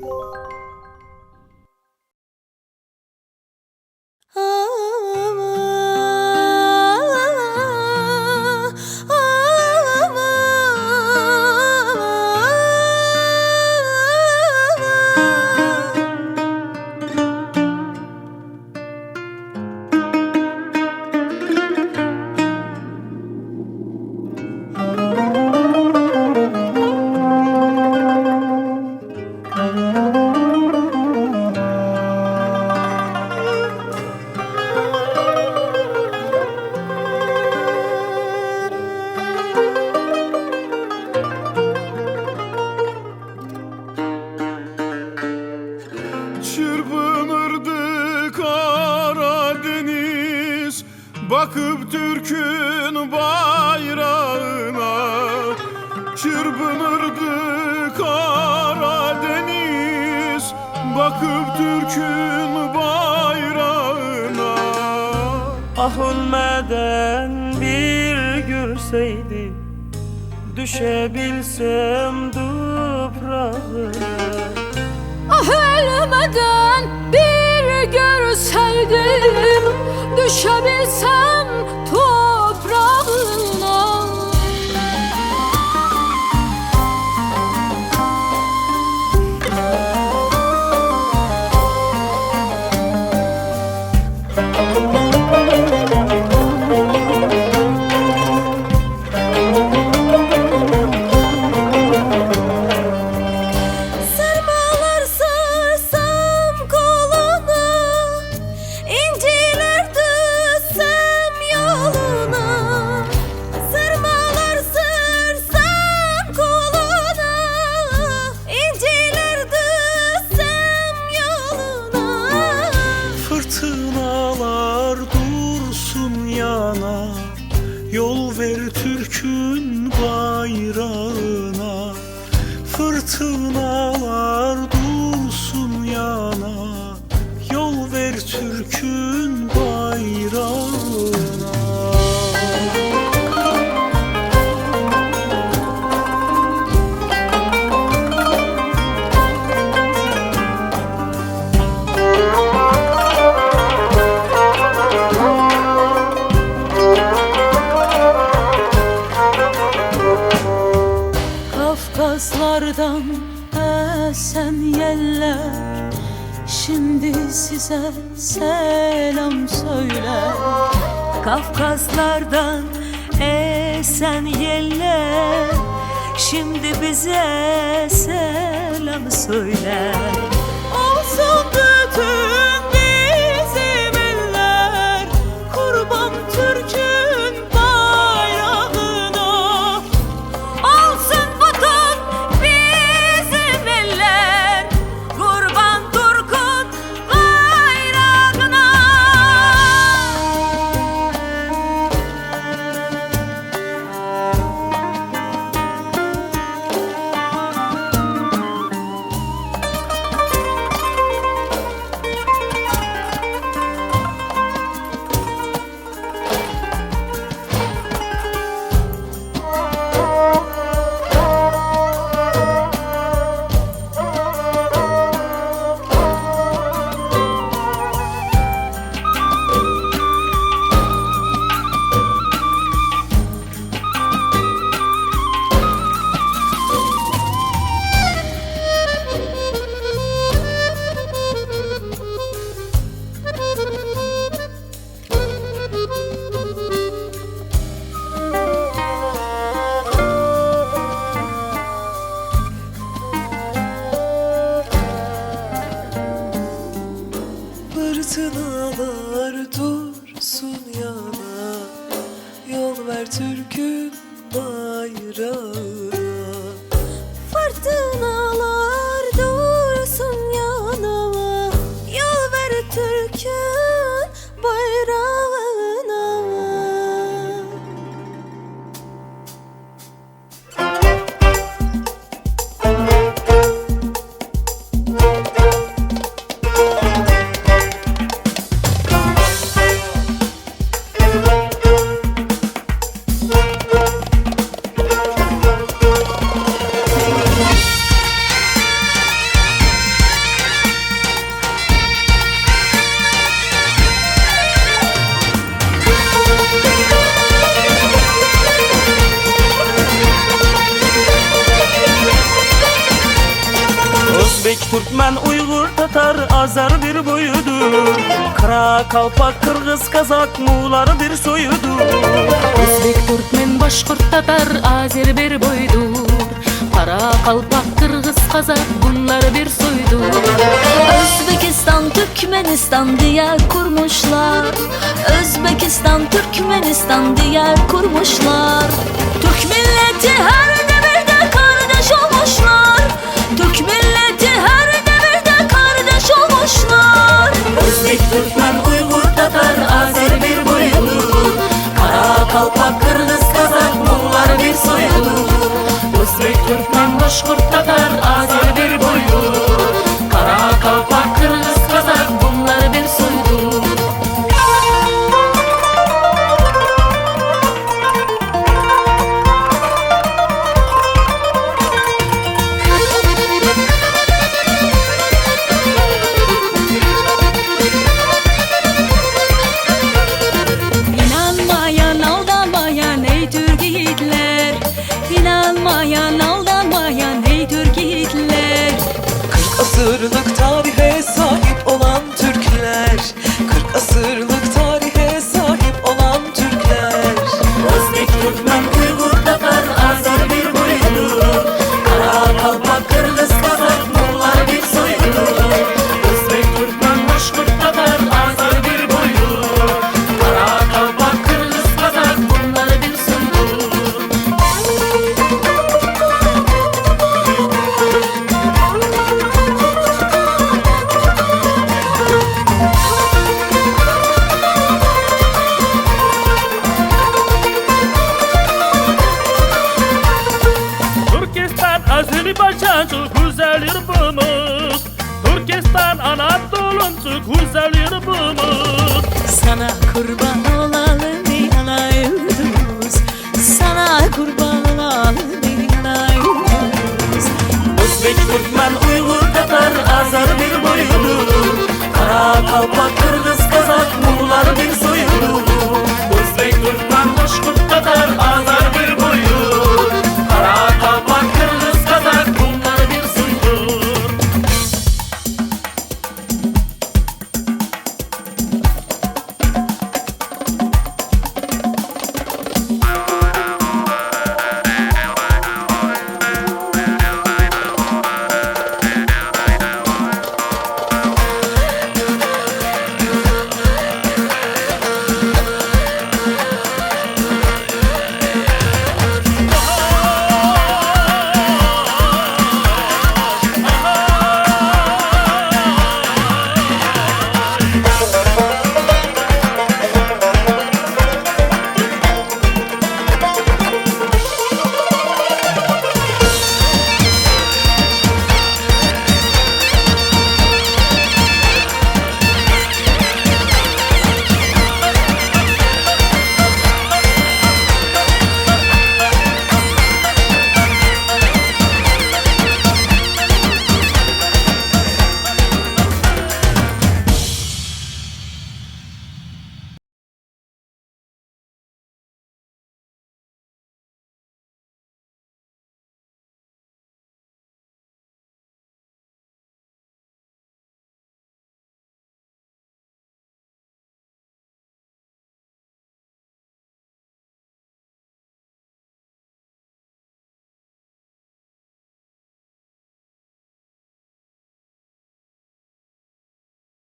Çırpınırdı Bakıp Türk'ün bayrağına Çırpınırdı Karadeniz. Bakıp Türk'ün bayrağına. Ah ölmeden bir görseydi Düşebilsem toprağına Ah ölmeden bir görseydim Düşebilsem toprağına Yol ver Şimdi size selam söyler. Kafkaslardan esen yeller. Şimdi bize selam söyler. Olsun bütün olsun yana Yol ver Türk'ün bayrağı. Özbek, Türkmen, Uygur, Tatar, Azar bir boyudur Kara, Kalpak, Kırgız, Kazak, Muğlar bir soyudur Özbek, Türkmen, Başkurt, Tatar, Azer bir boydur Kara, Kalpak, Kırgız, Kazak bunlar bir soydur Özbekistan, Türkmenistan diye kurmuşlar. Özbekistan, Türkmenistan diye kurmuşlar. Türk milleti her devirde kardeş olmuşlar Yalancı güzellerimiz Sana kurban olalım yanayımız Sana kurban olalım yanayımız Özbek, Türkmen, Uygur, Tatar, Azar bir boyunu Kara kalpak